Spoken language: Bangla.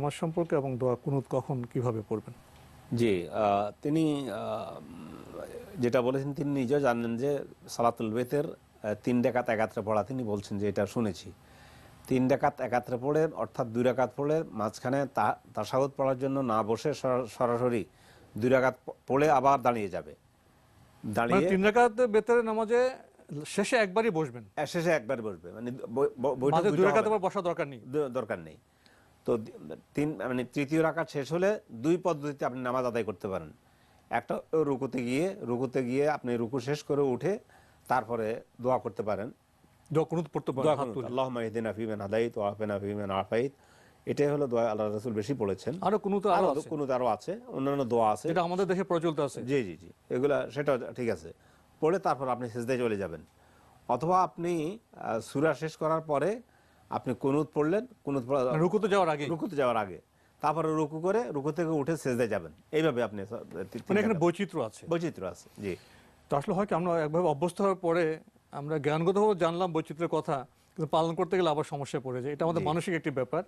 নামাজ সম্পর্কে এবং দোয়া কুনুত কখন কীভাবে পড়বেন? জি তিনি যেটা বলেছেন তিনি নিজেও জানেন যে সালাতুল বেতের তিন ডাকাত একাত্রে পড়া তিনি বলছেন যে এটা শুনেছি। তিন ডাকাত একাত্রে পড়ে অর্থাৎ দুই ডাকাত পড়ে মাঝখানে তা- তাসাহুদ পড়ার জন্য না বসে সরাসরি দুই ডাকাত পড়ে আবার দাঁড়িয়ে যাবে। মানে দাঁড়িয়ে তিন রাকাত বেতরের নামাজে শেষে একবারই বসবেন? শেষে একবার বসবে। মানে বসা দরকার নেই? দরকার নেই। তো তিন মানে তৃতীয় রাকাত শেষ হলে দুই পদ্ধতিতে আপনি নামাজ আদায় করতে পারেন। একটা রুকুতে গিয়ে রুকুতে গিয়ে আপনি রুকু শেষ করে উঠে তারপরে দোয়া করতে পারেন। এটাই হলো দোয়া আল্লাহ রসুল বেশি পড়েছেন। আরও কুনুত আরও আরও কোনো আরও আছে অন্যান্য দোয়া আছে। যেটা আমাদের দেশে প্রচলিত আছে। জি জি জি এগুলা সেটা ঠিক আছে। পড়ে তারপর আপনি সেজদায় চলে যাবেন। অথবা আপনি সূরা শেষ করার পরে আপনি কুনুত পড়লেন কুনুত রুকুতে যাওয়ার আগে। রুকুতে যাওয়ার আগে। তারপরে রুকু করে রুকু থেকে উঠে সেজদায় যাবেন। এইভাবে আপনি মানে এখানে বৈচিত্র বৈচিত্র্য আছে। বৈচিত্র্য আছে জি। তো আসলে হয় কি আমরা একভাবে অভ্যস্ত হওয়ার পরে আমরা জ্ঞানগতভাবে জানলাম বৈচিত্র্যের কথা কিন্তু পালন করতে গেলে আবার সমস্যায় পড়ে যায়। এটা আমাদের মানসিক একটি ব্যাপার।